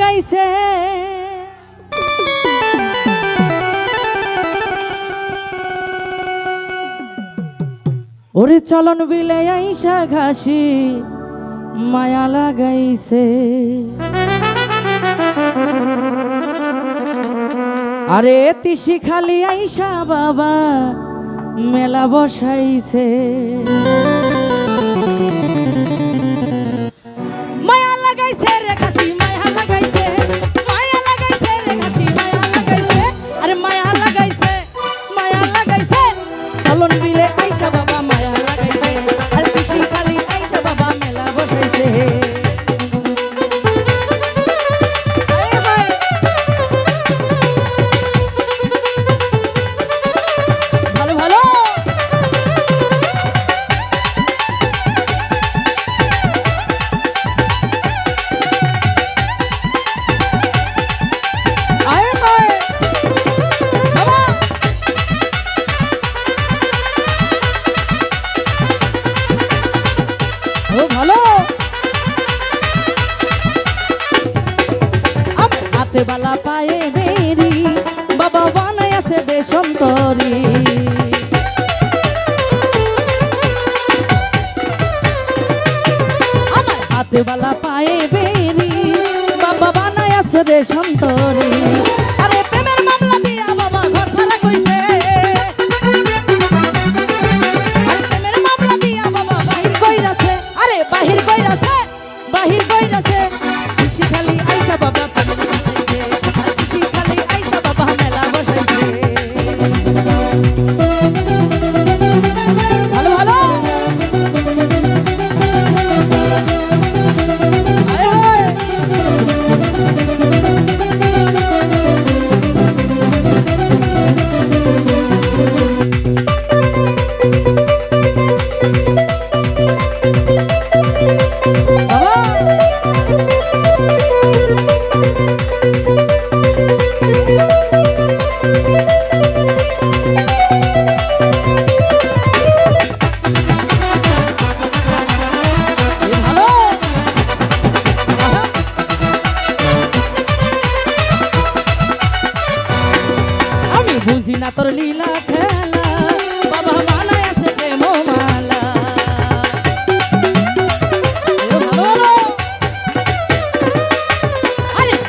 গাইছে ওরে চলন বিলে আইসা ঘাসি, মায়া লাগাইছে। আরে তিসি খালি আইসা বাবা, মেলা বসাইছে। বালা পায়ে বেরি বাবা বানায় আছে বেসন তরি আমার হাতে বালা পায়ে বেরি, বাবা বানায় আছে বেসন না তোর লীলা খেলা। বাবা মালায় প্রেম মালা।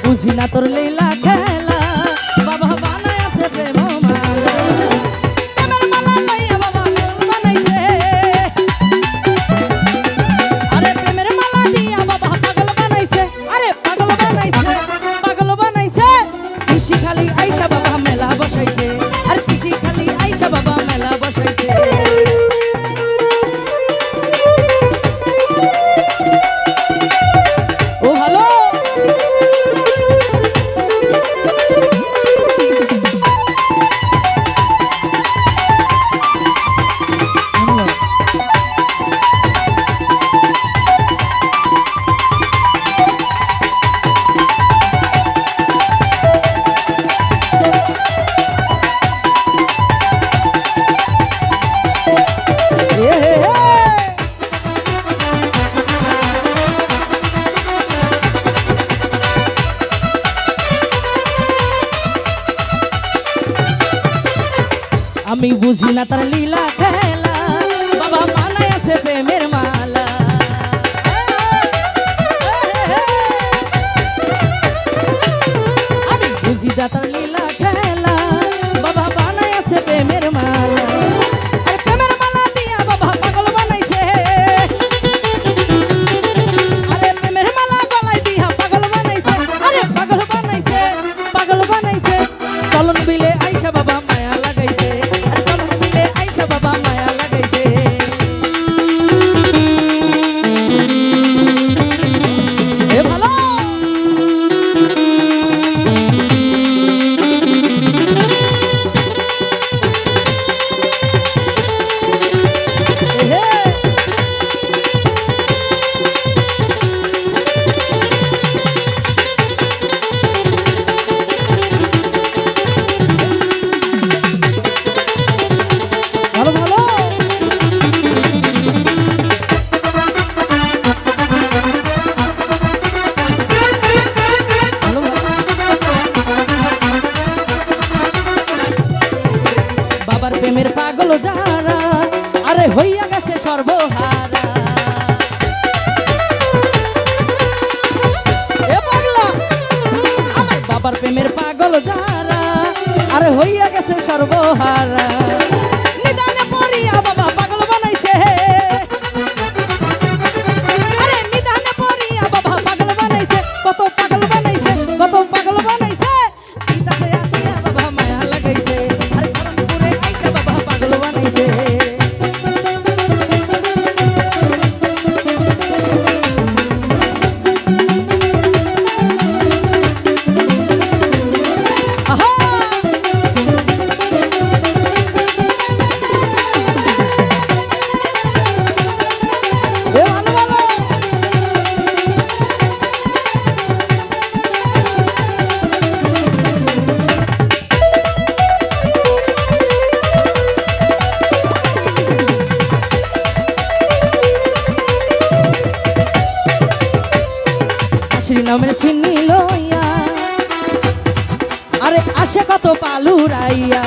বুঝি না তোর লীলা আমি বুঝি না তার লীলা খেলা। বাবা মানায় আছে প্রেমে। হইয়া গেছে সর্ব। আমার চিনি লইয়া। আরে আসে কত পালুরাইয়া।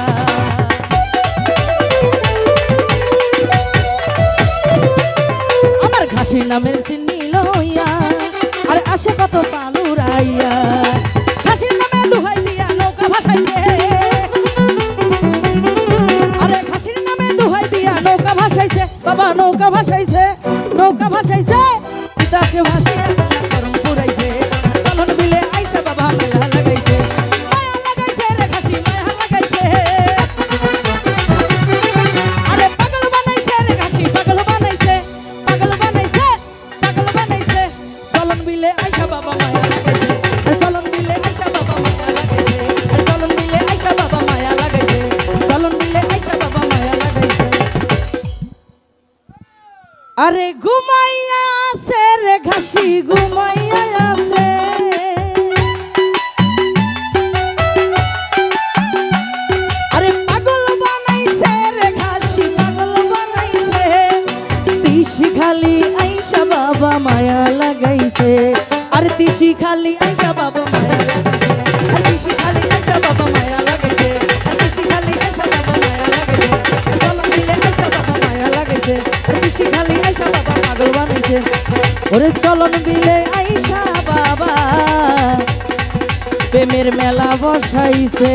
আমার ঘাসি নামের চিনি লইয়া। আরে আসে কত পালুরাইয়া। আরে ঘুমাইয়া আছে রে ঘাসি, ঘুমাইয়া আছে। আরে পাগল বানাইছে রে ঘাসি, পাগল বানাইছে। তিসি খালি আইসা বাবা মায়া লাগাইছে। আরে তিসি খালি আইসা বাবা চলি ওরে চলন বিলে আইসা বাবা। প্রেমের মেলা বসাইছে।